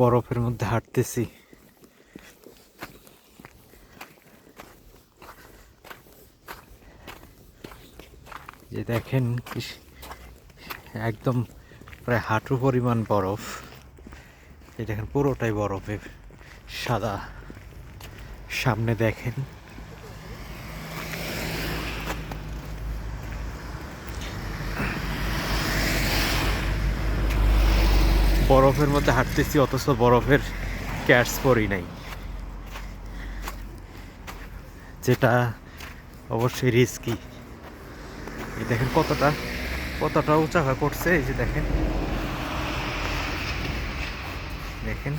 বরফের মধ্যে হাঁটতেছি। যে দেখেন একদম প্রায় হাঁটু পরিমাণ বরফ। এই দেখেন পুরোটাই বরফের সাদা। সামনে দেখেন বরফের মধ্যে হাঁটতেছি, অথচ বরফের ক্যাটস পরি নাই। যেটা অবশ্যই রিস্কি এই দেখেন কতটা কতটা উঁচা হয়ে করছে এই যে দেখেন। দেখেন।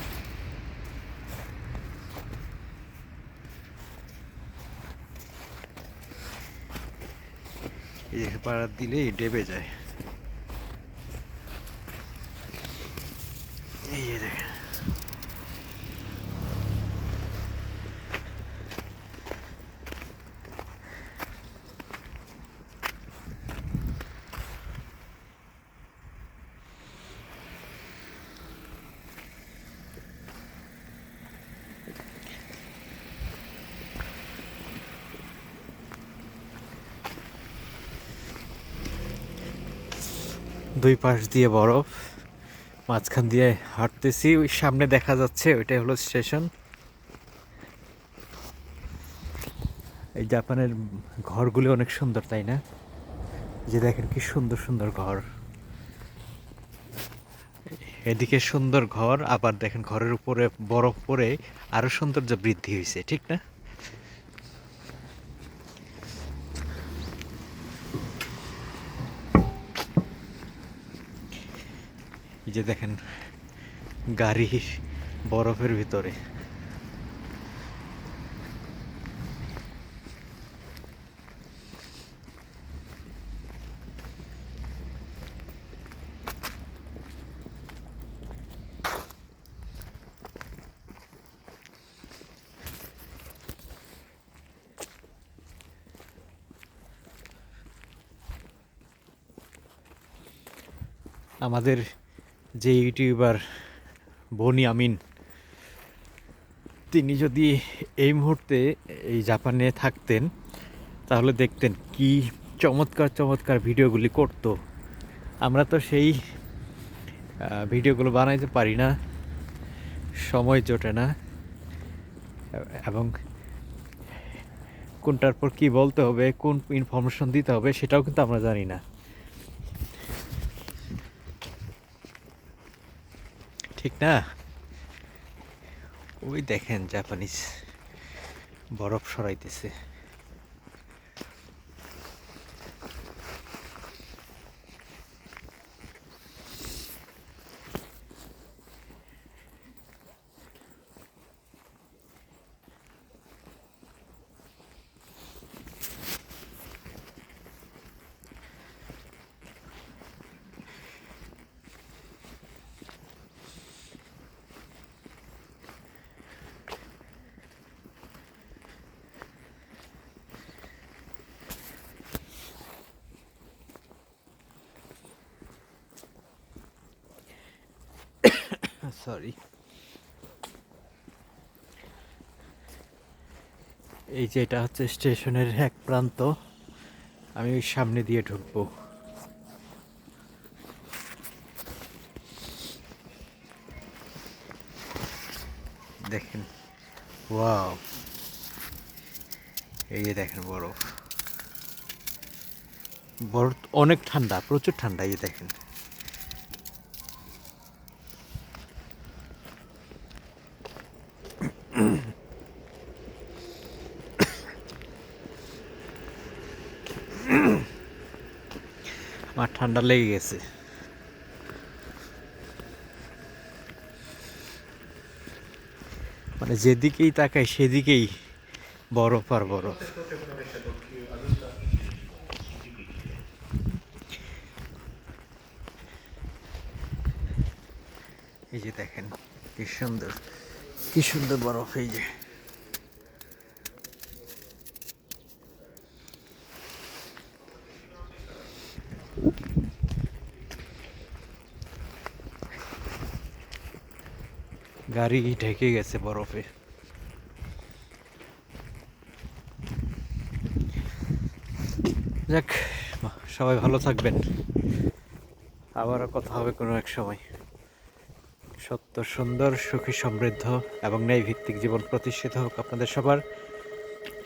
এই যে পাড়া দিলেই ডেবে যায়। এই যে দেখেন দুই পাশ দিয়ে বরফ মাঝখান দিয়ে হাঁটতেছি, ওই সামনে দেখা যাচ্ছে, ওইটাই হলো স্টেশন। এই জাপানের ঘরগুলি অনেক সুন্দর, তাই না? যে দেখেন কি সুন্দর সুন্দর ঘর। এদিকে সুন্দর ঘর, আবার দেখেন ঘরের উপরে, বরফ পরে আরও সৌন্দর্য বৃদ্ধি হয়েছে ঠিক না? এই যে দেখেন গাড়ি বরফের ভিতরে। আমাদের যে ইউটিউবার বনি আমিন, তিনি যদি এই মুহূর্তে এই জাপানে থাকতেন, তাহলে দেখতেন কি চমৎকার চমৎকার ভিডিওগুলি করতো। আমরা তো সেই ভিডিওগুলো বানাইতে পারি না, সময় জোটে না, এবং কোনটার পর কী বলতে হবে, কোন ইনফরমেশন দিতে হবে, সেটাও কিন্তু আমরা জানি না। ঠিক না? ওই দেখেন জাপানিজ বরফ সরাইতেছে। সরি এই যে এটা হচ্ছে স্টেশনের এক প্রান্ত, আমি ওই সামনে দিয়ে ঢুকবো। দেখেন, ওয়াও। এই যে দেখেন বরফ। বরফ অনেক ঠান্ডা, প্রচুর ঠান্ডা, এই দেখেন। আমার ঠান্ডা লেগে গেছে। মানে যেদিকেই তাকাই, সেদিকেই বরফ আর বরফ। এই যে দেখেন, কি সুন্দর কি সুন্দর বরফ এই যে। গাড়ি ঢেকে গেছে বরফে? যাক সবাই ভালো থাকবেন। আবারও কথা হবে কোনো এক সময়। সত্য, সুন্দর, সুখী, সমৃদ্ধ এবং ন্যায় ভিত্তিক জীবন প্রতিষ্ঠিত হোক আপনাদের সবার,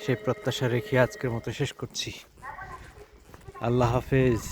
সেই প্রত্যাশা রেখে আজকের মতো শেষ করছি। আল্লাহ হাফেজ।